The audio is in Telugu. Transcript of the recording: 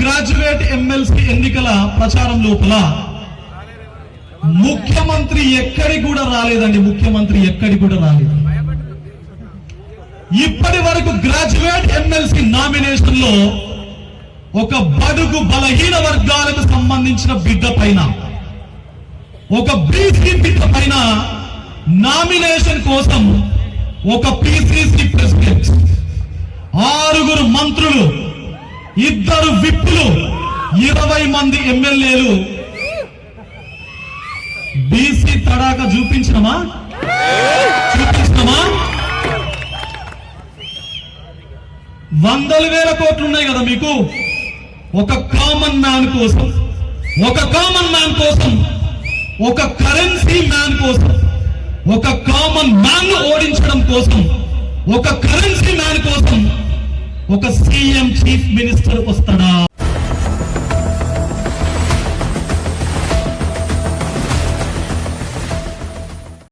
గ్రాడ్యుయేట్ ఎమ్మెల్సీ ఎన్నికల ప్రచారం లోపల ముఖ్యమంత్రి ఎక్కడి కూడా రాలేదండి. ముఖ్యమంత్రి ఎక్కడి కూడా రాలేదు. ఇప్పటి వరకు గ్రాడ్యుయేట్ ఎమ్మెల్సీ నామినేషన్లో ఒక బడుగు బలహీన వర్గాలకు సంబంధించిన బిడ్డ పైన ఒక బీసీ బిడ్డ పైన నామినేషన్ కోసం ఒక పిసిసి ప్రెసిడెంట్ ఇద్దరు విప్పులు ఇరవై మంది ఎమ్మెల్యేలు. బీసీ తడాక చూపించినమా? చూపించినమా? వందల వేల కోట్లు ఉన్నాయి కదా మీకు? ఒక కామన్ మ్యాన్ కోసం ఒక కామన్ మ్యాన్ కోసం ఒక కరెన్సీ మ్యాన్ కోసం ఒక కామన్ మ్యాన్ ఓడించడం కోసం ఒక కరెన్సీ మ్యాన్ కోసం ఒక సీఎం చీఫ్ మినిస్టర్ వస్తాడా?